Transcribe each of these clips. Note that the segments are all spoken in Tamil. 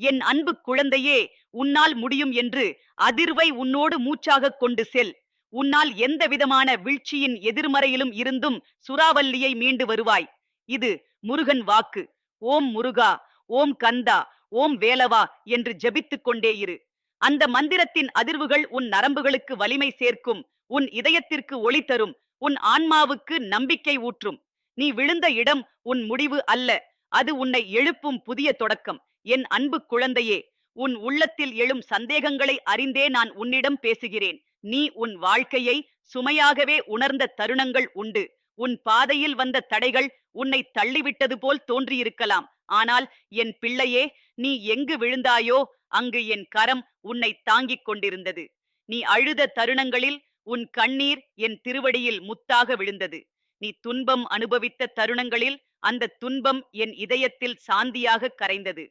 என் அன்பு குழந்தையே உன்னால் முடியும் என்று அதிர்வை உன்னோடு மூச்சாகக் கொண்டு செல். உன்னால் எந்த விதமான வீழ்ச்சியின் எதிர்மறையிலும் இருந்தும் சுறாவல்லியை மீண்டு வருவாய். இது முருகன் வாக்கு. ஓம் முருகா ஓம் கந்தா ஓம் வேலவா என்று ஜபித்துக் கொண்டே இரு. அந்த மந்திரத்தின் அதிர்வுகள் உன் நரம்புகளுக்கு வலிமை சேர்க்கும். உன் இதயத்திற்கு ஒளி தரும். உன் ஆன்மாவுக்கு நம்பிக்கை ஊற்றும். நீ விழுந்த இடம் உன் முடிவு அல்ல. அது உன்னை எழுப்பும் புதிய தொடக்கம். என் அன்பு குழந்தையே உன் உள்ளத்தில் எழும் சந்தேகங்களை அறிந்தே நான் உன்னிடம் பேசுகிறேன். நீ உன் வாழ்க்கையை சுமையாகவே உணர்ந்த தருணங்கள் உண்டு. உன் பாதையில் வந்த தடைகள் உன்னை தள்ளிவிட்டது போல் தோன்றியிருக்கலாம். ஆனால் என் பிள்ளையே நீ எங்கு விழுந்தாயோ அங்கு என் கரம் உன்னை தாங்கிக் கொண்டிருந்தது. நீ அழுத தருணங்களில் உன் கண்ணீர் என் திருவடியில் முத்தாக விழுந்தது. நீ துன்பம் அனுபவித்த தருணங்களில் அந்த துன்பம் என் இதயத்தில் சாந்தியாக கரைந்தது.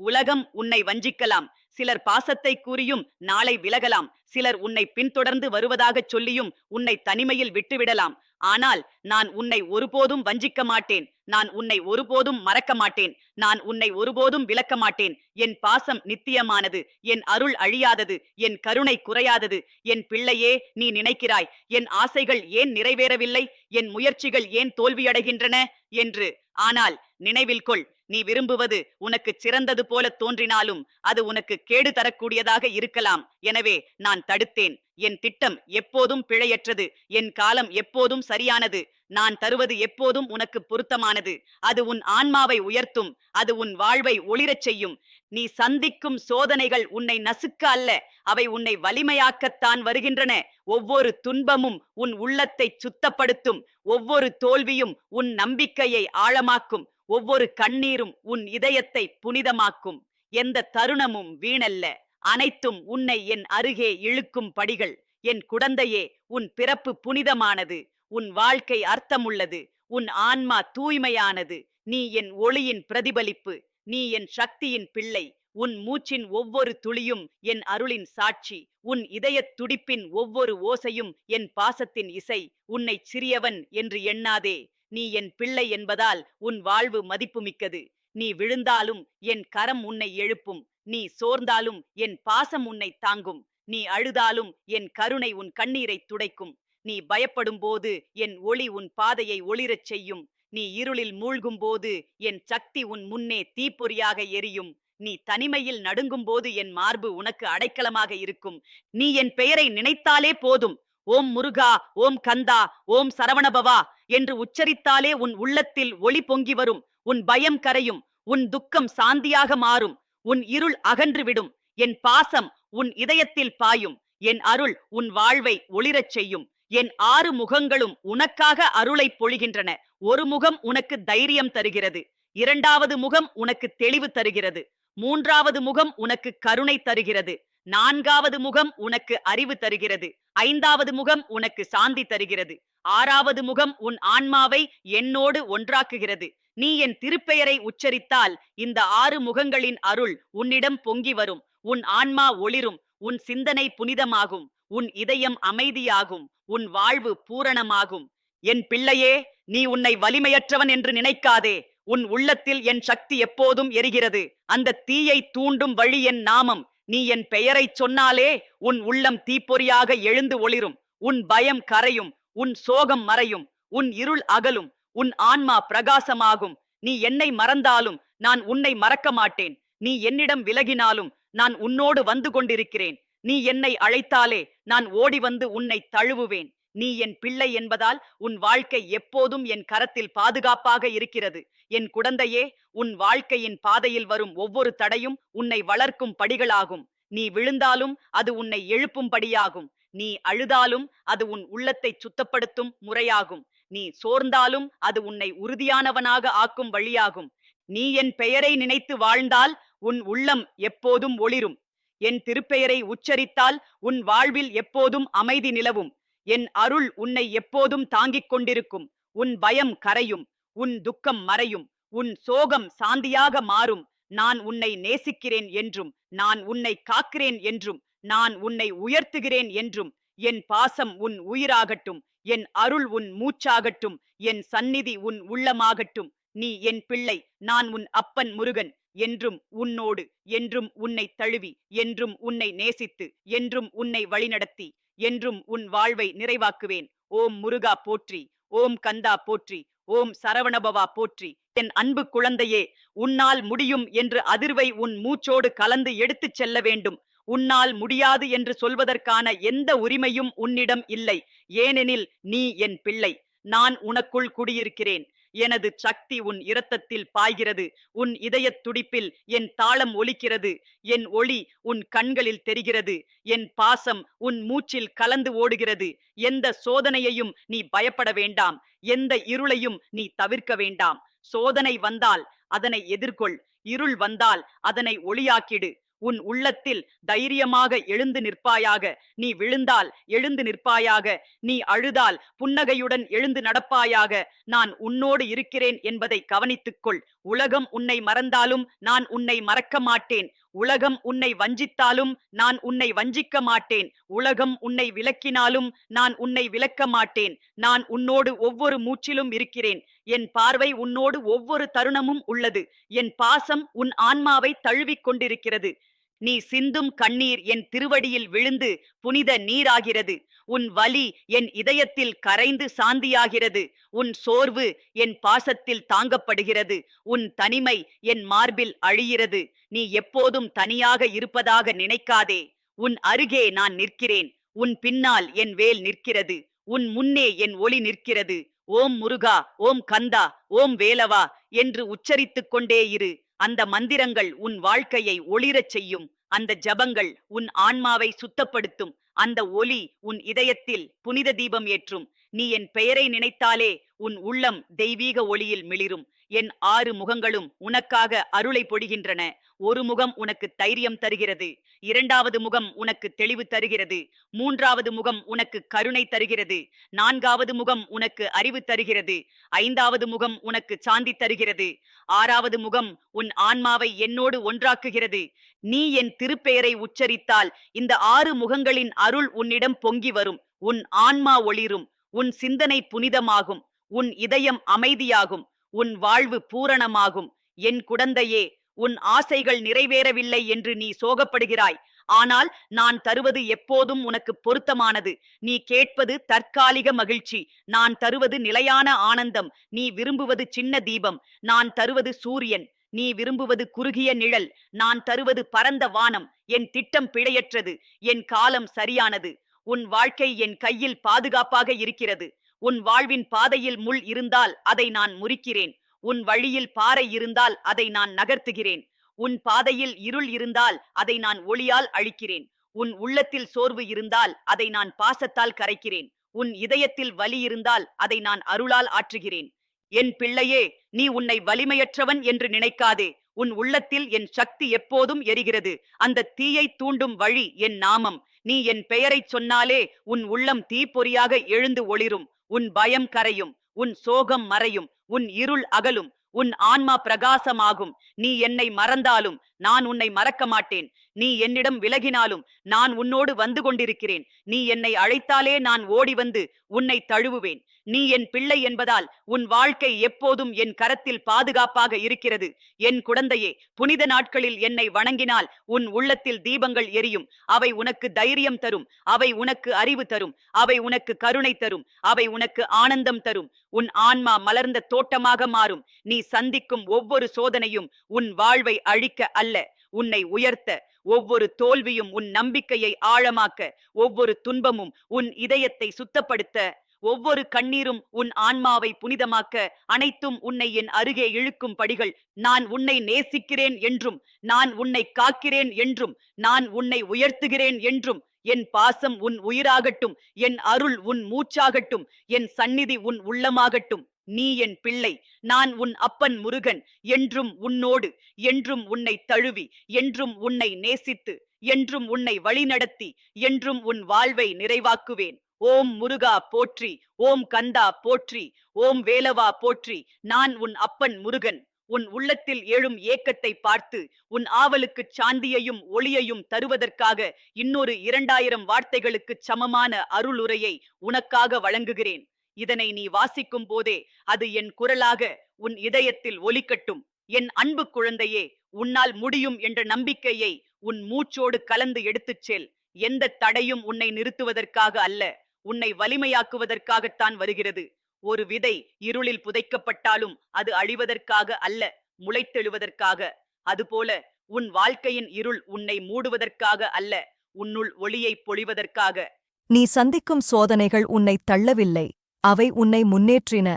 உலகம் உன்னை வஞ்சிக்கலாம். சிலர் பாசத்தை கூறியும் நாளை விலகலாம். சிலர் உன்னை பின்தொடர்ந்து வருவதாகச் சொல்லியும் உன்னை தனிமையில் விட்டுவிடலாம். ஆனால் நான் உன்னை ஒருபோதும் வஞ்சிக்க மாட்டேன். நான் உன்னை ஒருபோதும் மறக்க மாட்டேன். நான் உன்னை ஒருபோதும் விலக்க மாட்டேன். என் பாசம் நித்தியமானது. என் அருள் அழியாதது. என் கருணை குறையாதது. என் பிள்ளையே நீ நினைக்கிறாய். என் ஆசைகள் ஏன் நிறைவேறவில்லை? என் முயற்சிகள் ஏன் தோல்வியடைகின்றன? என்று. ஆனால் நினைவில் கொள். நீ விரும்புவது உனக்கு சிறந்தது போல தோன்றினாலும் அது உனக்கு கேடு தரக்கூடியதாக இருக்கலாம். எனவே நான் தடுத்தேன். என் திட்டம் எப்போதும் பிழையற்றது. என் காலம் எப்போதும் சரியானது. நான் தருவது எப்போதும் உனக்கு பொருத்தமானது. அது உன் ஆன்மாவை உயர்த்தும். அது உன் வாழ்வை ஒளிரச் செய்யும். நீ சந்திக்கும் சோதனைகள் உன்னை நசுக்க அல்ல. அவை உன்னை வலிமையாக்கத்தான் வருகின்றன. ஒவ்வொரு துன்பமும் உன் உள்ளத்தை சுத்தப்படுத்தும். ஒவ்வொரு தோல்வியும் உன் நம்பிக்கையை ஆழமாக்கும். ஒவ்வொரு கண்ணீரும் உன் இதயத்தை புனிதமாக்கும். எந்த தருணமும் வீணல்ல. அனைத்தும் உன்னை என் அருகே இழுக்கும் படிகள். என் குடந்தையே உன் பிறப்பு புனிதமானது. உன் வாழ்க்கை அர்த்தமுள்ளது. உன் ஆன்மா தூய்மையானது. நீ என் ஒளியின் பிரதிபலிப்பு. நீ என் சக்தியின் பிள்ளை. உன் மூச்சின் ஒவ்வொரு துளியும் என் அருளின் சாட்சி. உன் இதயத் துடிப்பின் ஒவ்வொரு ஓசையும் என் பாசத்தின் இசை. உன்னை சிறியவன் என்று எண்ணாதே. நீ என் பிள்ளை என்பதால் உன் வாழ்வு மதிப்புமிக்கது. நீ விழுந்தாலும் என் கரம் உன்னை எழுப்பும். நீ சோர்ந்தாலும் என் பாசம் உன்னை தாங்கும். நீ அழுதாலும் என் கருணை உன் கண்ணீரை துடைக்கும். நீ பயப்படும் போது என் ஒளி உன் பாதையை ஒளிரச் செய்யும். நீ இருளில் மூழ்கும் போது என் சக்தி உன் முன்னே தீப்பொறியாக எரியும். நீ தனிமையில் நடுங்கும் போது என் மார்பு உனக்கு அடைக்கலமாக இருக்கும். நீ என் பெயரை நினைத்தாலே போதும். ஓம் முருகா ஓம் கந்தா ஓம் சரவணபவா என்று உச்சரித்தாலே உன் உள்ளத்தில் ஒளி பொங்கி வரும் உன் பயம் கரையும் உன் துக்கம் சாந்தியாக மாறும் உன் இருள் அகன்றுவிடும் என் பாசம் உன் இதயத்தில் பாயும் என் அருள் உன் வாழ்வை ஒளிரச் செய்யும் என் ஆறு முகங்களும் உனக்காக அருளை பொழிகின்றன ஒரு முகம் உனக்கு தைரியம் தருகிறது இரண்டாவது முகம் உனக்கு தெளிவு தருகிறது மூன்றாவது முகம் உனக்கு கருணை தருகிறது நான்காவது முகம் உனக்கு அறிவு தருகிறது. ஐந்தாவது முகம் உனக்கு சாந்தி தருகிறது. ஆறாவது முகம் உன் ஆன்மாவை என்னோடு ஒன்றாக்குகிறது. நீ என் திருப்பெயரை உச்சரித்தால் இந்த ஆறு முகங்களின் அருள் உன்னிடம் பொங்கி வரும். உன் ஆன்மா ஒளிரும். உன் சிந்தனை புனிதமாகும். உன் இதயம் அமைதியாகும். உன் வாழ்வு பூரணமாகும். என் பிள்ளையே நீ உன்னை வலிமையற்றவன் என்று நினைக்காதே. உன் உள்ளத்தில் என் சக்தி எப்போதும் எரிகிறது. அந்த தீயை தூண்டும் வழி என் நாமம். நீ என் பெயரைச் சொன்னாலே உன் உள்ளம் தீப்பொறியாக எழுந்து ஒளிரும். உன் பயம் கரையும் உன் சோகம் மறையும் உன் இருள் அகலும் உன் ஆன்மா பிரகாசமாகும். நீ என்னை மறந்தாலும் நான் உன்னை மறக்க மாட்டேன். நீ என்னிடம் விலகினாலும் நான் உன்னோடு வந்து கொண்டிருக்கிறேன். நீ என்னை அழைத்தாலே நான் ஓடி வந்து உன்னை தழுவுவேன். நீ என் பிள்ளை என்பதால் உன் வாழ்க்கை எப்போதும் என் கரத்தில் பாதுகாப்பாக இருக்கிறது. என் குழந்தையே உன் வாழ்க்கையின் பாதையில் வரும் ஒவ்வொரு தடையும் உன்னை வளர்க்கும் படிகளாகும். நீ விழுந்தாலும் அது உன்னை எழுப்பும் படியாகும். நீ அழுதாலும் அது உன் உள்ளத்தை சுத்தப்படுத்தும் முறையாகும். நீ சோர்ந்தாலும் அது உன்னை உறுதியானவனாக ஆக்கும் வழியாகும். நீ என் பெயரை நினைத்து வாழ்ந்தால் உன் உள்ளம் எப்போதும் ஒளிரும். என் திருப்பெயரை உச்சரித்தால் உன் வாழ்வில் எப்போதும் அமைதி நிலவும். என் அருள் உன்னை எப்போதும் தாங்கிக் கொண்டிருக்கும். உன் பயம் கரையும். உன் துக்கம் மறையும். உன் சோகம் சாந்தியாக மாறும். நான் உன்னை நேசிக்கிறேன் என்றும். நான் உன்னை காக்கிறேன் என்றும். நான் உன்னை உயர்த்துகிறேன் என்றும். என் பாசம் உன் உயிராகட்டும். என் அருள் உன் மூச்சாகட்டும். என் சந்நிதி உன் உள்ளமாகட்டும். நீ என் பிள்ளை. நான் உன் அப்பன் முருகன். என்றும் உன்னோடு. என்றும் உன்னை தழுவி. என்றும் உன்னை நேசித்து. என்றும் உன்னை வழிநடத்தி. என்றும் உன் வாழ்வை நிறைவாக்குவேன். ஓம் முருகா போற்றி ஓம் கந்தா போற்றி ஓம் சரவணபவா போற்றி. என் அன்பு குழந்தையே உன்னால் முடியும் என்று அதிர்வை உன் மூச்சோடு கலந்து எடுத்துச் செல்ல வேண்டும். உன்னால் முடியாது என்று சொல்வதற்கான எந்த உரிமையும் உன்னிடம் இல்லை. ஏனெனில் நீ என் பிள்ளை. நான் உனக்குள் குடியிருக்கிறேன். எனது சக்தி உன் இரத்தத்தில் பாய்கிறது. உன் இதயத் துடிப்பில் என் தாளம் ஒலிக்கிறது. என் ஒளி உன் கண்களில் தெரிகிறது. என் பாசம் உன் மூச்சில் கலந்து ஓடுகிறது. எந்த சோதனையையும் நீ பயப்பட வேண்டாம். எந்த இருளையும் நீ தவிர்க்க வேண்டாம். சோதனை வந்தால் அதனை எதிர்கொள். இருள் வந்தால் அதனை ஒளியாக்கிடு. உன் உள்ளத்தில் தைரியமாக எழுந்து நிற்பாயாக. நீ விழுந்தால் எழுந்து நிற்பாயாக. நீ அழுதால் புன்னகையுடன் எழுந்து நடப்பாயாக. நான் உன்னோடு இருக்கிறேன் என்பதை கவனித்துக்கொள். உலகம் உன்னை மறந்தாலும் நான் உன்னை மறக்க மாட்டேன். உலகம் உன்னை வஞ்சித்தாலும் நான் உன்னை வஞ்சிக்க மாட்டேன். உலகம் உன்னை விலக்கினாலும் நான் உன்னை விலக்க மாட்டேன். நான் உன்னோடு ஒவ்வொரு மூச்சிலும் இருக்கிறேன். என் பார்வை உன்னோடு ஒவ்வொரு தருணமும் உள்ளது. என் பாசம் உன் ஆன்மாவை தழுவிக் கொண்டிருக்கிறது. நீ சிந்தும் கண்ணீர் என் திருவடியில் விழுந்து புனித நீராகிறது. உன் வலி என் இதயத்தில் கரைந்து சாந்தியாகிறது. உன் சோர்வு என் பாசத்தில் தாங்கப்படுகிறது. உன் தனிமை என் மார்பில் அழிகிறது. நீ எப்போதும் தனியாக இருப்பதாக நினைக்காதே. உன் அருகே நான் நிற்கிறேன். உன் பின்னால் என் வேல் நிற்கிறது. உன் முன்னே என் ஒளி நிற்கிறது. ஓம் முருகா ஓம் கந்தா ஓம் வேலவா என்று உச்சரித்துக் கொண்டே இரு. அந்த மந்திரங்கள் உன் வாழ்க்கையை ஒளிரச் செய்யும். அந்த ஜபங்கள் உன் ஆன்மாவை சுத்தப்படுத்தும். அந்த ஒலி உன் இதயத்தில் புனித தீபம் ஏற்றும். நீ என் பெயரை நினைத்தாலே உன் உள்ளம் தெய்வீக ஒளியில் மிளிரும். என் ஆறு முகங்களும் உனக்காக அருளை பொழிகின்றன ஒரு முகம் உனக்கு தைரியம் தருகிறது. இரண்டாவது முகம் உனக்கு தெளிவு தருகிறது. மூன்றாவது முகம் உனக்கு கருணை தருகிறது. நான்காவது முகம் உனக்கு அறிவு தருகிறது. ஐந்தாவது முகம் உனக்கு சாந்தி தருகிறது. ஆறாவது முகம் உன் ஆன்மாவை என்னோடு ஒன்றாக்குகிறது. நீ என் திருப்பெயரை உச்சரித்தால் இந்த ஆறு முகங்களின் அருள் உன்னிடம் பொங்கி வரும். உன் ஆன்மா ஒளிரும். உன் சிந்தனை புனிதமாகும் உன் இதயம் அமைதியாகும் உன் வாழ்வு பூரணமாகும். என் குடந்தையே உன் ஆசைகள் நிறைவேறவில்லை என்று நீ சோகப்படுகிறாய். ஆனால் நான் தருவது எப்போதும் உனக்கு பொருத்தமானது. நீ கேட்பது தற்காலிக மகிழ்ச்சி. நான் தருவது நிலையான ஆனந்தம். நீ விரும்புவது சின்ன தீபம். நான் தருவது சூரியன். நீ விரும்புவது குறுகிய நிழல். நான் தருவது பரந்த வானம். என் திட்டம் பிழையற்றது. என் காலம் சரியானது. உன் வாழ்க்கை என் கையில் பாதுகாப்பாக இருக்கிறது. உன் வாழ்வின் பாதையில் முள் இருந்தால் அதை நான் முறிக்கிறேன். உன் வழியில் பாறை இருந்தால் அதை நான் நகர்த்துகிறேன். உன் பாதையில் இருள் இருந்தால் அதை நான் ஒளியால் அழிக்கிறேன். உன் உள்ளத்தில் சோர்வு இருந்தால் அதை நான் பாசத்தால் கரைக்கிறேன். உன் இதயத்தில் வலி இருந்தால் அதை நான் அருளால் ஆற்றுகிறேன். என் பிள்ளையே நீ உன்னை வலிமையற்றவன் என்று நினைக்காதே. உன் உள்ளத்தில் என் சக்தி எப்போதும் எரிகிறது. அந்த தீயை தூண்டும் வழி என் நாமம். நீ என் பெயரை சொன்னாலே உன் உள்ளம் தீப்பொறியாக எழுந்து ஒளிரும். உன் பயம் கரையும். உன் சோகம் மறையும். உன் இருள் அகலும். உன் ஆன்மா பிரகாசமாகும். நீ என்னை மறந்தாலும் நான் உன்னை மறக்க மாட்டேன். நீ என்னிடம் விலகினாலும் நான் உன்னோடு வந்து கொண்டிருக்கிறேன். நீ என்னை அழைத்தாலே நான் ஓடி வந்து உன்னை தழுவுவேன். நீ என் பிள்ளை என்பதால் உன் வாழ்க்கை எப்போதும் என் கரத்தில் பாதுகாப்பாக இருக்கிறது. என் குழந்தையே புனித நாட்களில் என்னை வணங்கினால் உன் உள்ளத்தில் தீபங்கள் எரியும். அவை உனக்கு தைரியம் தரும். அவை உனக்கு அறிவு தரும். அவை உனக்கு கருணை தரும். அவை உனக்கு ஆனந்தம் தரும். உன் ஆன்மா மலர்ந்த தோட்டமாக மாறும். நீ சந்திக்கும் ஒவ்வொரு சோதனையும் உன் வாழ்வை அழிக்க அல்ல. உன்னை உயர்த்த ஒவ்வொரு தோல்வியும் உன் நம்பிக்கையை ஆழமாக்க ஒவ்வொரு துன்பமும் உன் இதயத்தை சுத்தப்படுத்த ஒவ்வொரு கண்ணீரும் உன் ஆன்மாவை புனிதமாக்க அனைத்தும் உன்னை என் அருகே இழுக்கும் படிகள். நான் உன்னை நேசிக்கிறேன் என்றும் நான் உன்னை காக்கிறேன் என்றும் நான் உன்னை உயர்த்துகிறேன் என்றும் என் பாசம் உன் உயிராகட்டும் என் அருள் உன் மூச்சாகட்டும் என் சந்நிதி உன் உள்ளமாகட்டும். நீ என் பிள்ளை நான் உன் அப்பன் முருகன் என்றும் உன்னோடு என்றும் உன்னை தழுவி என்றும் உன்னை நேசித்து என்றும் உன்னை வழிநடத்தி என்றும் உன் வாழ்வை நிறைவாக்குவேன். ஓம் முருகா போற்றி ஓம் கந்தா போற்றி ஓம் வேலவா போற்றி நான் உன் அப்பன் முருகன். உன் உள்ளத்தில் எழும் ஏக்கத்தை பார்த்து உன் ஆவலுக்கு சாந்தியையும் ஒளியையும் தருவதற்காக இன்னொரு இரண்டாயிரம் வார்த்தைகளுக்கு சமமான அருளுரையை உனக்காக வழங்குகிறேன். இதனை நீ வாசிக்கும் போதே அது என் குரலாக உன் இதயத்தில் ஒலிக்கட்டும். என் அன்பு குழந்தையே உன்னால் முடியும் என்ற நம்பிக்கையை உன் மூச்சோடு கலந்து எடுத்துச் செல். எந்த தடையும் உன்னை நிறுத்துவதற்காக அல்ல உன்னை வலிமையாக்குவதற்காகத்தான் வருகிறது. ஒரு விதை இருளில் புதைக்கப்பட்டாலும் அது அழிவதற்காக அல்ல முளைத்தெழுவதற்காக. அதுபோல உன் வாழ்க்கையின் இருள் உன்னை மூடுவதற்காக அல்ல உன்னுள் ஒளியை பொழிவதற்காக. நீ சந்திக்கும் சோதனைகள் உன்னை தள்ளவில்லை அவை உன்னை முன்னேற்றின.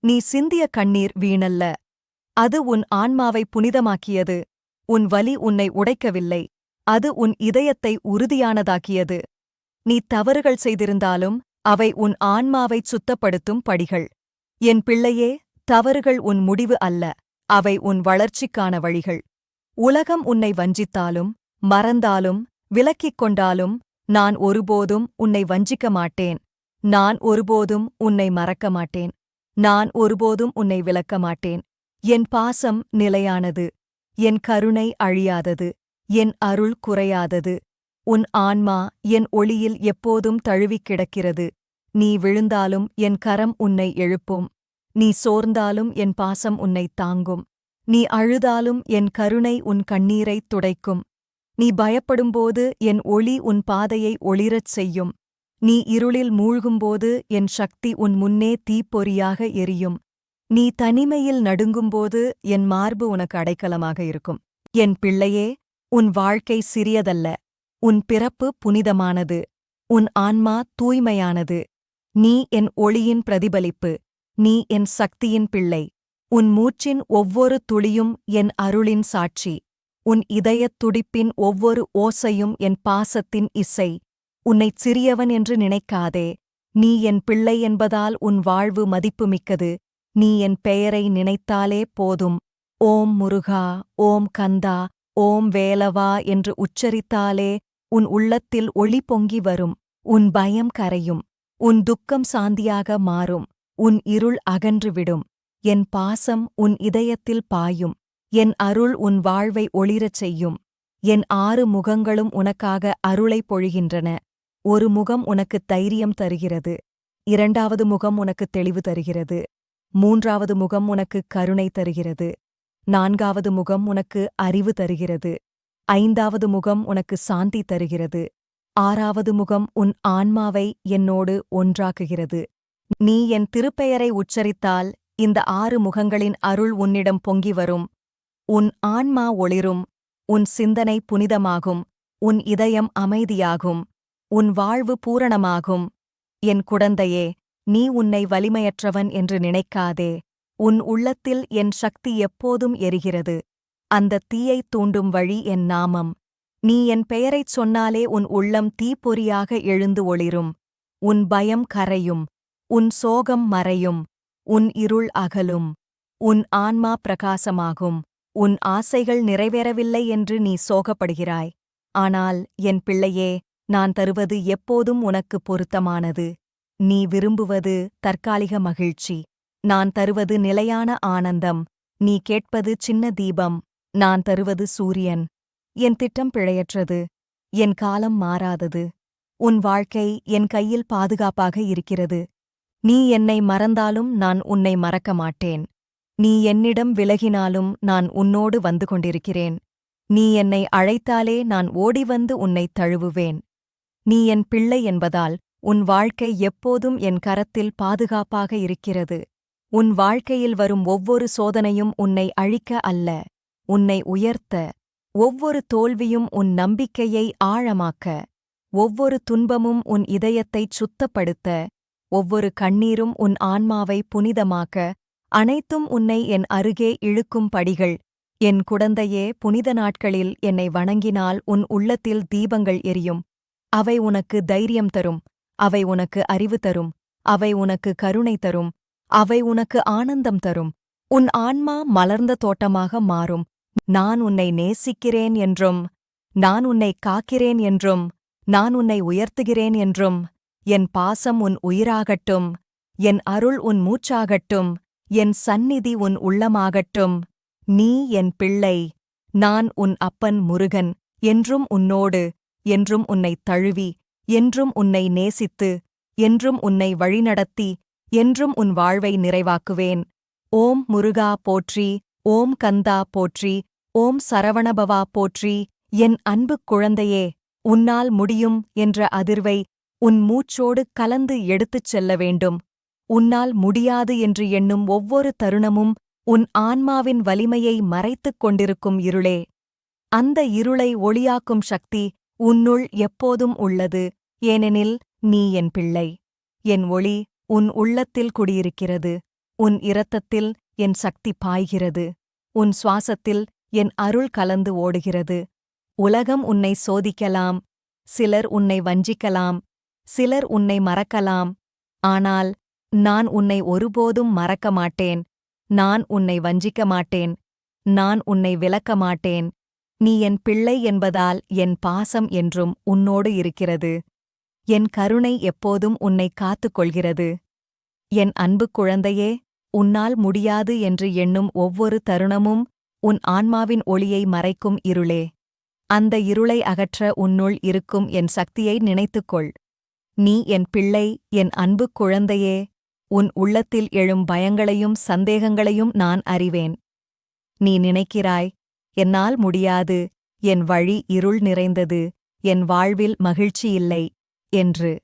நீ சிந்திய கண்ணீர் வீணல்ல. அது உன் ஆன்மாவை புனிதமாக்கியது. உன் வலி உன்னை உடைக்கவில்லை. அது உன் இதயத்தை உறுதியானதாக்கியது. நீ தவறுகள் செய்திருந்தாலும் அவை உன் ஆன்மாவைச் சுத்தப்படுத்தும் படிகள். என் பிள்ளையே தவறுகள் உன் முடிவு அல்ல அவை உன் வளர்ச்சிக்கான வழிகள். உலகம் உன்னை வஞ்சித்தாலும் மறந்தாலும் விலக்கிக் கொண்டாலும் நான் ஒருபோதும் உன்னை வஞ்சிக்க மாட்டேன். நான் ஒருபோதும் உன்னை மறக்க மாட்டேன். நான் ஒருபோதும் உன்னை விலக்க மாட்டேன். என் பாசம் நிலையானது. என் கருணை அழியாதது. என் அருள் குறையாதது. உன் ஆன்மா என் ஒளியில் எப்போதும் தழுவிக் கிடக்கிறது. நீ விழுந்தாலும் என் கரம் உன்னை எழுப்பும். நீ சோர்ந்தாலும் என் பாசம் உன்னைத் தாங்கும். நீ அழுதாலும் என் கருணை உன் கண்ணீரைத் துடைக்கும். நீ பயப்படும்போது என் ஒளி உன் பாதையை ஒளிரச் செய்யும். நீ இருளில் மூழ்கும்போது என் சக்தி உன் முன்னே தீப்பொறியாக எரியும். நீ தனிமையில் நடுங்கும்போது என் மார்பு உனக்கு அடைக்கலமாக இருக்கும். என் பிள்ளையே உன் வாழ்க்கை சிறியதல்ல. உன் பிறப்பு புனிதமானது. உன் ஆன்மா தூய்மையானது. நீ என் ஒளியின் பிரதிபலிப்பு. நீ என் சக்தியின் பிள்ளை. உன் மூச்சின் ஒவ்வொரு துளியும் என் அருளின் சாட்சி. உன் இதயத் துடிப்பின் ஒவ்வொரு ஓசையும் என் பாசத்தின் இசை. உன்னைச் சிறியவன் என்று நினைக்காதே. நீ என் பிள்ளை என்பதால் உன் வாழ்வு மதிப்புமிக்கது. நீ என் பெயரை நினைத்தாலே போதும். ஓம் முருகா ஓம் கந்தா ஓம் வேலவா என்று உச்சரித்தாலே உன் உள்ளத்தில் ஒளி பொங்கி வரும் உன் பயம் கரையும் உன் துக்கம் சாந்தியாக மாறும் உன் இருள் அகன்றுவிடும். என் பாசம் உன் இதயத்தில் பாயும் என் அருள் உன் வாழ்வை ஒளிரச் செய்யும். என் ஆறு முகங்களும் உனக்காக அருளை பொழிகின்றன. ஒரு முகம் உனக்கு தைரியம் தருகிறது. இரண்டாவது முகம் உனக்கு தெளிவு தருகிறது. மூன்றாவது முகம் உனக்கு கருணை தருகிறது. நான்காவது முகம் உனக்கு அறிவு தருகிறது. ஐந்தாவது முகம் உனக்கு சாந்தி தருகிறது. ஆறாவது முகம் உன் ஆன்மாவை என்னோடு ஒன்றாக்குகிறது. நீ என் திருப்பெயரை உச்சரித்தால் இந்த ஆறு முகங்களின் அருள் உன்னிடம் பொங்கி வரும். உன் ஆன்மா ஒளிரும். உன் சிந்தனை புனிதமாகும். உன் இதயம் அமைதியாகும். உன் வாழ்வு பூரணமாகும். என் குடந்தையே நீ உன்னை வலிமையற்றவன் என்று நினைக்காதே. உன் உள்ளத்தில் என் சக்தி எப்போதும் எரிகிறது. அந்த தீயைத் தூண்டும் வழி என் நாமம். நீ என் பெயரைச் சொன்னாலே உன் உள்ளம் தீப்பொறியாக எழுந்து ஒளிரும். உன் பயம் கரையும். உன் சோகம் மறையும். உன் இருள் அகலும். உன் ஆன்மா பிரகாசமாகும். உன் ஆசைகள் நிறைவேறவில்லை என்று நீ சோகப்படுகிறாய். ஆனால் என் பிள்ளையே நான் தருவது எப்போதும் உனக்கு பொருத்தமானது. நீ விரும்புவது தற்காலிக மகிழ்ச்சி. நான் தருவது நிலையான ஆனந்தம். நீ கேட்பது சின்ன தீபம். நான் தருவது சூரியன். என் திட்டம் பிழையற்றது. என் காலம் மாறாதது. உன் வாழ்க்கை என் கையில் பாதுகாப்பாக இருக்கிறது. நீ என்னை மறந்தாலும் நான் உன்னை மறக்க மாட்டேன். நீ என்னிடம் விலகினாலும் நான் உன்னோடு வந்து கொண்டிருக்கிறேன். நீ என்னை அழைத்தாலே நான் ஓடிவந்து உன்னைத் தழுவுவேன். நீ என் பிள்ளை என்பதால் உன் வாழ்க்கை எப்போதும் என் கரத்தில் பாதுகாப்பாக இருக்கிறது. உன் வாழ்க்கையில் வரும் ஒவ்வொரு சோதனையும் உன்னை அழிக்க அல்ல உன்னை உயர்த்த. ஒவ்வொரு தோல்வியும் உன் நம்பிக்கையை ஆழமாக்க. ஒவ்வொரு துன்பமும் உன் இதயத்தைச் சுத்தப்படுத்த. ஒவ்வொரு கண்ணீரும் உன் ஆன்மாவை புனிதமாக்க. அனைத்தும் உன்னை என் அருகே இழுக்கும் படிகள். என் குடந்தையே புனித நாட்களில் என்னை வணங்கினால் உன் உள்ளத்தில் தீபங்கள் எரியும். அவை உனக்கு தைரியம் தரும். அவை உனக்கு அறிவு தரும். அவை உனக்கு கருணை தரும். அவை உனக்கு ஆனந்தம் தரும். உன் ஆன்மா மலர்ந்த தோட்டமாக மாறும். நான் உன்னை நேசிக்கிறேன் என்றும் நான் உன்னை காக்கிறேன் என்றும் நான் உன்னை உயர்த்துகிறேன் என்றும் என் பாசம் உன் உயிராகட்டும் என் அருள் உன் மூச்சாகட்டும் என் சந்நிதி உன் உள்ளமாகட்டும். நீ என் பிள்ளை நான் உன் அப்பன் முருகன் என்றும் உன்னோடு என்றும் உன்னைத் தழுவி என்றும் உன்னை நேசித்து என்றும் உன்னை வழிநடத்தி என்றும் உன் வாழ்வை நிறைவாக்குவேன். ஓம் முருகா போற்றி ஓம் கந்தா போற்றி ஓம் சரவணபவா போற்றி. என் அன்புக் குழந்தையே உன்னால் முடியும் என்ற அதிர்வை உன் மூச்சோடு கலந்து எடுத்துச் செல்ல வேண்டும். உன்னால் முடியாது என்று எண்ணும் ஒவ்வொரு தருணமும் உன் ஆன்மாவின் வலிமையை மறைத்துக் கொண்டிருக்கும் இருளே. அந்த இருளை ஒளியாக்கும் சக்தி உன்னுள் எப்போதும் உள்ளது. ஏனெனில் நீ என் பிள்ளை. என் ஒளி உன் உள்ளத்தில் குடியிருக்கிறது. உன் இரத்தத்தில் என் சக்தி பாய்கிறது. உன் சுவாசத்தில் என் அருள் கலந்து ஓடுகிறது. உலகம் உன்னை சோதிக்கலாம். சிலர் உன்னை வஞ்சிக்கலாம். சிலர் உன்னை மறக்கலாம். ஆனால் நான் உன்னை ஒருபோதும் மறக்க மாட்டேன். நான் உன்னை வஞ்சிக்க மாட்டேன். நான் உன்னை விலக்க மாட்டேன். நீ என் பிள்ளை என்பதால் என் பாசம் என்றும் உன்னோடு இருக்கிறது. என் கருணை எப்போதும் உன்னை காத்துக் கொள்கிறது என் அன்புக் குழந்தையே உன்னால் முடியாது என்று எண்ணும் ஒவ்வொரு தருணமும் உன் ஆன்மாவின் ஒளியை மறைக்கும் இருளே. அந்த இருளை அகற்ற உன்னுள் இருக்கும் என் சக்தியை நினைத்துக்கொள். நீ என் பிள்ளை என் அன்புக் குழந்தையே உன் உள்ளத்தில் எழும் பயங்களையும் சந்தேகங்களையும் நான் அறிவேன். நீ நினைக்கிறாய் என்னால் முடியாது என் வழி இருள் நிறைந்தது என் வாழ்வில் மகிழ்ச்சி இல்லை என்று.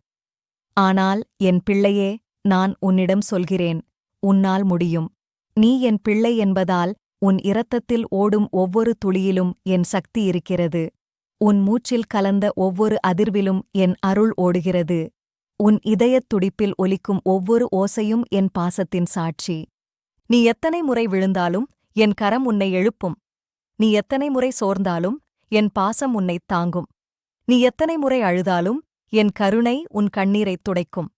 ஆனால் என் பிள்ளையே நான் உன்னிடம் சொல்கிறேன் உன்னால் முடியும். நீ என் பிள்ளை என்பதால் உன் இரத்தத்தில் ஓடும் ஒவ்வொரு துளியிலும் என் சக்தி இருக்கிறது. உன் மூச்சில் கலந்த ஒவ்வொரு அதிர்விலும் என் அருள் ஓடுகிறது. உன் இதயத் துடிப்பில் ஒலிக்கும் ஒவ்வொரு ஓசையும் என் பாசத்தின் சாட்சி. நீ எத்தனை முறை விழுந்தாலும் என் கரம் உன்னை எழுப்பும். நீ எத்தனை முறை சோர்ந்தாலும் என் பாசம் உன்னைத் தாங்கும். நீ எத்தனை முறை அழுதாலும் என் கருணை உன் கண்ணீரைத் துடைக்கும்.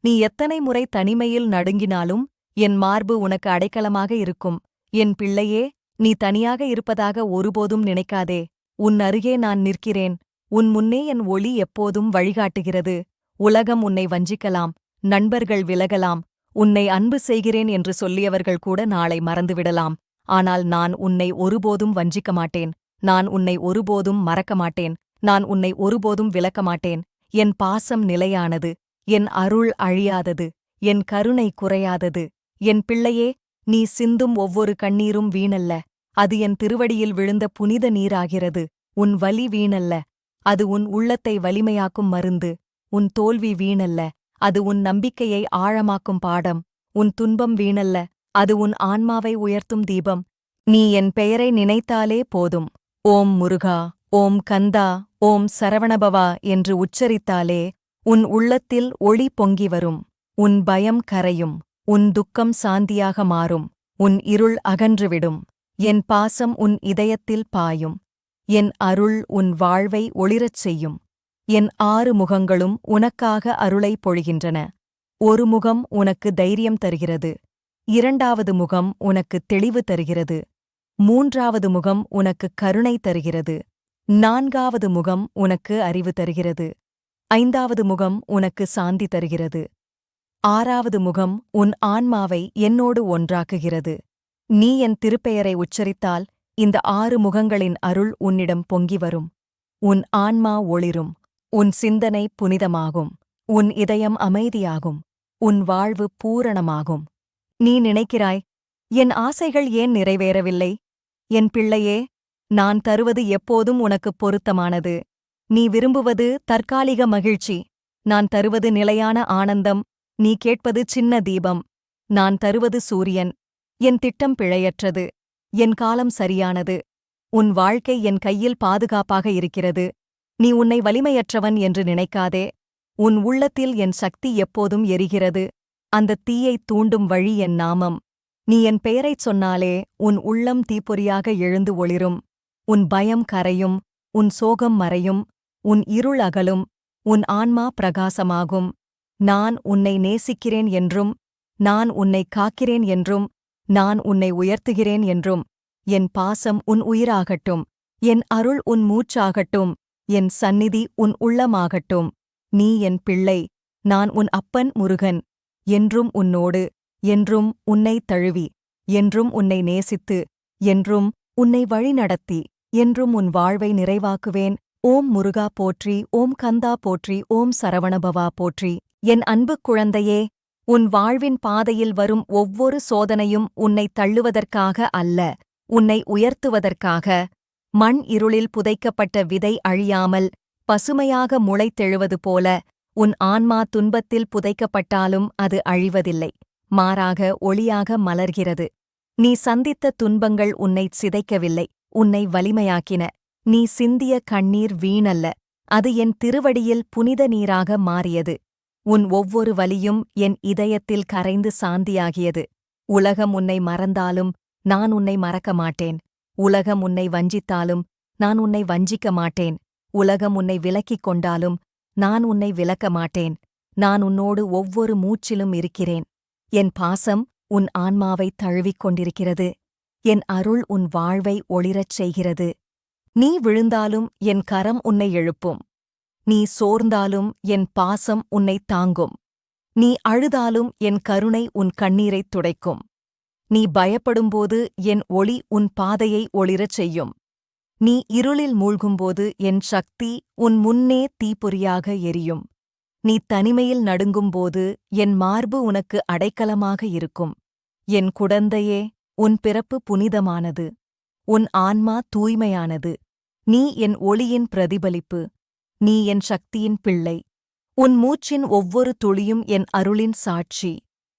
நீ எத்தனை முறை தனிமையில் நடுங்கினாலும் என் மார்பு உனக்கு அடைக்கலமாக இருக்கும். என் பிள்ளையே நீ தனியாக இருப்பதாக ஒருபோதும் நினைக்காதே. உன் அருகே நான் நிற்கிறேன். உன் முன்னே என் ஒளி எப்போதும் வழிகாட்டுகிறது. உலகம் உன்னை வஞ்சிக்கலாம். நண்பர்கள் விலகலாம். உன்னை அன்பு செய்கிறேன் என்று சொல்லியவர்கள் கூட நாளை மறந்துவிடலாம். ஆனால் நான் உன்னை ஒருபோதும் வஞ்சிக்க மாட்டேன். நான் உன்னை ஒருபோதும் மறக்க மாட்டேன். நான் உன்னை ஒருபோதும் விலக்க மாட்டேன். என் பாசம் நிலையானது என் அருள் அழியாதது என் கருணை குறையாதது. என் பிள்ளையே நீ சிந்தும் ஒவ்வொரு கண்ணீரும் வீணல்ல. அது என் திருவடியில் விழுந்த புனித நீராகிறது. உன் வலி வீணல்ல. அது உன் உள்ளத்தை வலிமையாக்கும் மருந்து. உன் தோல்வி வீணல்ல. அது உன் நம்பிக்கையை ஆழமாக்கும் பாடம். உன் துன்பம் வீணல்ல. அது உன் ஆன்மாவை உயர்த்தும் தீபம். நீ என் பெயரை நினைத்தாலே போதும். ஓம் முருகா. ஓம் கந்தா. ஓம் சரவணபவா என்று உச்சரித்தாலே உன் உள்ளத்தில் ஒளி பொங்கி வரும் உன் பயம் கரையும் உன் துக்கம் சாந்தியாக மாறும் உன் இருள் அகன்றுவிடும் என் பாசம் உன் இதயத்தில் பாயும் என் அருள் உன் வாழ்வை ஒளிரச் செய்யும் என் ஆறு முகங்களும் உனக்காக அருளை பொழிகின்றன ஒரு முகம் உனக்கு தைரியம் தருகிறது இரண்டாவது முகம் உனக்கு தெளிவு தருகிறது மூன்றாவது முகம் உனக்கு கருணை தருகிறது நான்காவது முகம் உனக்கு அறிவு தருகிறது. ஐந்தாவது முகம் உனக்கு சாந்தி தருகிறது. ஆறாவது முகம் உன் ஆன்மாவை என்னோடு ஒன்றாக்குகிறது. நீ என் திருப்பெயரை உச்சரித்தால் இந்த ஆறு முகங்களின் அருள் உன்னிடம் பொங்கி வரும். உன் ஆன்மா ஒளிரும். உன் சிந்தனை புனிதமாகும். உன் இதயம் அமைதியாகும். உன் வாழ்வு பூரணமாகும். நீ நினைக்கிறாய் என் ஆசைகள் ஏன் நிறைவேறவில்லை? என் பிள்ளையே நான் தருவது எப்போதும் உனக்குப் பொருத்தமானது. நீ விரும்புவது தற்காலிக மகிழ்ச்சி. நான் தருவது நிலையான ஆனந்தம். நீ கேட்பது சின்ன தீபம். நான் தருவது சூரியன். என் திட்டம் பிழையற்றது. என் காலம் சரியானது. உன் வாழ்க்கை என் கையில் பாதுகாப்பாக இருக்கிறது. நீ உன்னை வலிமையற்றவன் என்று நினைக்காதே. உன் உள்ளத்தில் என் சக்தி எப்போதும் எரிகிறது. அந்த தீயைத் தூண்டும் வழி என் நாமம். நீ என் பெயரைச் சொன்னாலே உன் உள்ளம் தீப்பொறியாக எழுந்து ஒளிரும். உன் பயம் கரையும் உன் சோகம் மறையும் உன் இருள் அகலும் உன் ஆன்மா பிரகாசமாகும். நான் உன்னை நேசிக்கிறேன் என்றும் நான் உன்னை காக்கிறேன் என்றும் நான் உன்னை உயர்த்துகிறேன் என்றும் என் பாசம் உன் உயிராகட்டும் என் அருள் உன் மூச்சாகட்டும் என் சந்நிதி உன் உள்ளமாகட்டும். நீ என் பிள்ளை நான் உன் அப்பன் முருகன் என்றும் உன்னோடு என்றும் உன்னை தழுவி என்றும் உன்னை நேசித்து என்றும் உன்னை வழிநடத்தி. என்றும் உன் வாழ்வை நிறைவாக்குவேன். ஓம் முருகா போற்றி ஓம் கந்தா போற்றி ஓம் சரவணபவா போற்றி. என் அன்புக் குழந்தையே உன் வாழ்வின் பாதையில் வரும் ஒவ்வொரு சோதனையும் உன்னை தள்ளுவதற்காக அல்ல உன்னை உயர்த்துவதற்காக. மண் இருளில் புதைக்கப்பட்ட விதை அழியாமல் பசுமையாக முளைத்தெழுவது போல உன் ஆன்மா துன்பத்தில் புதைக்கப்பட்டாலும் அது அழிவதில்லை மாறாக ஒளியாக மலர்கிறது. நீ சந்தித்த துன்பங்கள் உன்னைச் சிதைக்கவில்லை. உன்னை வலிமையாக்கின. நீ சிந்திய கண்ணீர் வீணல்ல. அது என் திருவடியில் புனித நீராக மாறியது. உன் ஒவ்வொரு வலியும் என் இதயத்தில் கரைந்து சாந்தியாகியது. உலகம் உன்னை மறந்தாலும் நான் உன்னை மறக்க மாட்டேன். உலகம் உன்னை வஞ்சித்தாலும் நான் உன்னை வஞ்சிக்க மாட்டேன். உலகம் உன்னை விலக்கிக் கொண்டாலும் நான் உன்னை விலக்க மாட்டேன். நான் உன்னோடு ஒவ்வொரு மூச்சிலும் இருக்கிறேன். என் பாசம் உன் ஆன்மாவைத் தழுவிக் கொண்டிருக்கிறது. என் அருள் உன் வாழ்வை ஒளிரச் செய்கிறது. நீ விழுந்தாலும் என் கரம் உன்னை எழுப்பும். நீ சோர்ந்தாலும் என் பாசம் உன்னைத் தாங்கும். நீ அழுதாலும் என் கருணை உன் கண்ணீரைத் துடைக்கும். நீ பயப்படும்போது என் ஒளி உன் பாதையை ஒளிரச் செய்யும். நீ இருளில் மூழ்கும்போது என் சக்தி உன் முன்னே தீப்பொறியாக எரியும். நீ தனிமையில் நடுங்கும்போது என் மார்பு உனக்கு அடைக்கலமாக இருக்கும். என் குடந்தையே உன் பிறப்பு புனிதமானது. உன் ஆன்மா தூய்மையானது. நீ என் ஒளியின் பிரதிபலிப்பு. நீ என் சக்தியின் பிள்ளை. உன் மூச்சின் ஒவ்வொரு துளியும் என் அருளின் சாட்சி.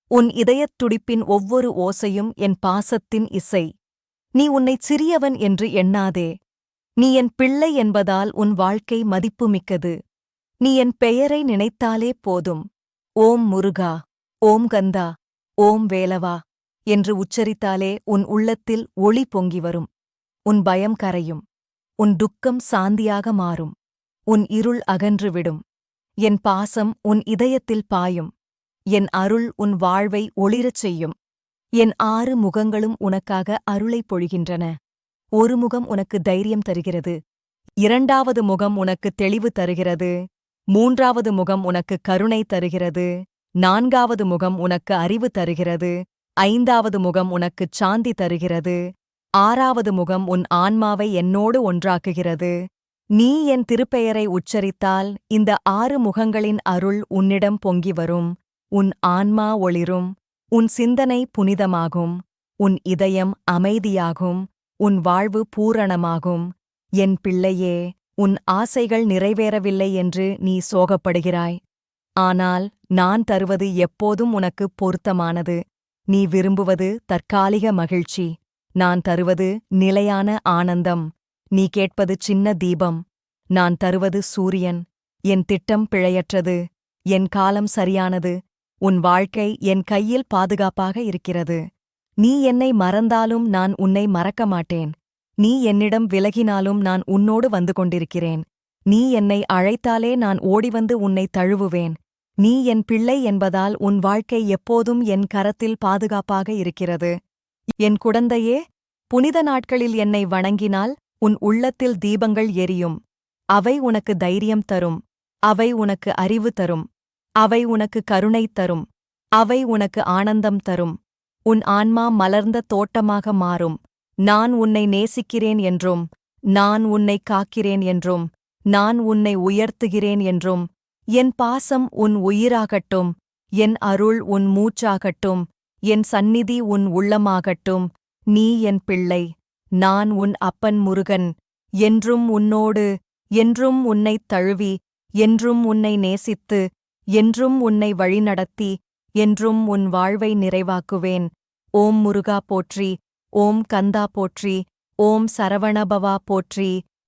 உன் இதயத் துடிப்பின் ஒவ்வொரு ஓசையும் என் பாசத்தின் இசை. நீ உன்னைச் சிறியவன் என்று எண்ணாதே. நீ என் பிள்ளை என்பதால் உன் வாழ்க்கை மதிப்புமிக்கது. நீ என் பெயரை நினைத்தாலே போதும். ஓம் முருகா. ஓம் கந்தா. ஓம் வேலவா. என்று உச்சரித்தாலே உன் உள்ளத்தில் ஒளி பொங்கி வரும். உன் பயம் கரையும். உன் துக்கம் சாந்தியாக மாறும். உன் இருள் அகன்றுவிடும் என் பாசம் உன் இதயத்தில் பாயும். என் அருள் உன் வாழ்வை ஒளிரச் செய்யும். என் ஆறு முகங்களும் உனக்காக அருளைப் பொழிகின்றன. ஒரு முகம் உனக்கு தைரியம் தருகிறது. இரண்டாவது முகம் உனக்கு தெளிவு தருகிறது. மூன்றாவது முகம் உனக்கு கருணை தருகிறது. நான்காவது முகம் உனக்கு அறிவு தருகிறது. ஐந்தாவது முகம் உனக்குச் சாந்தி தருகிறது. ஆறாவது முகம் உன் ஆன்மாவை என்னோடு ஒன்றாக்குகிறது. நீ என் திருப்பெயரை உச்சரித்தால் இந்த ஆறு முகங்களின் அருள் உன்னிடம் பொங்கி வரும். உன் ஆன்மா ஒளிரும். உன் சிந்தனை புனிதமாகும். உன் இதயம் அமைதியாகும். உன் வாழ்வு பூரணமாகும். என் பிள்ளையே உன் ஆசைகள் நிறைவேறவில்லை என்று நீ சோகப்படுகிறாய். ஆனால் நான் தருவது எப்போதும் உனக்கு பொருத்தமானது. நீ விரும்புவது தற்காலிக மகிழ்ச்சி. நான் தருவது நிலையான ஆனந்தம். நீ கேட்பது சின்ன தீபம். நான் தருவது சூரியன். என் திட்டம் பிழையற்றது. என் காலம் சரியானது. உன் வாழ்க்கை என் கையில் பாதுகாப்பாக இருக்கிறது. நீ என்னை மறந்தாலும் நான் உன்னை மறக்க மாட்டேன். நீ என்னிடம் விலகினாலும் நான் உன்னோடு வந்து கொண்டிருக்கிறேன். நீ என்னை அழைத்தாலே நான் ஓடிவந்து உன்னை தழுவுவேன். நீ என் பிள்ளை என்பதால் உன் வாழ்க்கை எப்போதும் என் கரத்தில் பாதுகாப்பாக இருக்கிறது. என் குடந்தையே புனித நாட்களில் என்னை வணங்கினால் உன் உள்ளத்தில் தீபங்கள் எரியும். அவை உனக்கு தைரியம் தரும். அவை உனக்கு அறிவு தரும். அவை உனக்கு கருணை தரும். அவை உனக்கு ஆனந்தம் தரும். உன் ஆன்மா மலர்ந்த தோட்டமாக மாறும். நான் உன்னை நேசிக்கிறேன் என்றும் நான் உன்னை காக்கிறேன் என்றும் நான் உன்னை உயர்த்துகிறேன் என்றும் என் பாசம் உன் உயிராகட்டும் என் அருள் உன் மூச்சாகட்டும் என் சந்நிதி உன் உள்ளமாகட்டும் நீ என் பிள்ளை நான் உன் அப்பன் முருகன் என்றும் உன்னோடு என்றும் உன்னைத் தழுவி என்றும் உன்னை நேசித்து என்றும் உன்னை வழிநடத்தி என்றும் உன் வாழ்வை நிறைவாக்குவேன். ஓம் முருகா போற்றி ஓம் கந்தா போற்றி ஓம் சரவணபவா போற்றி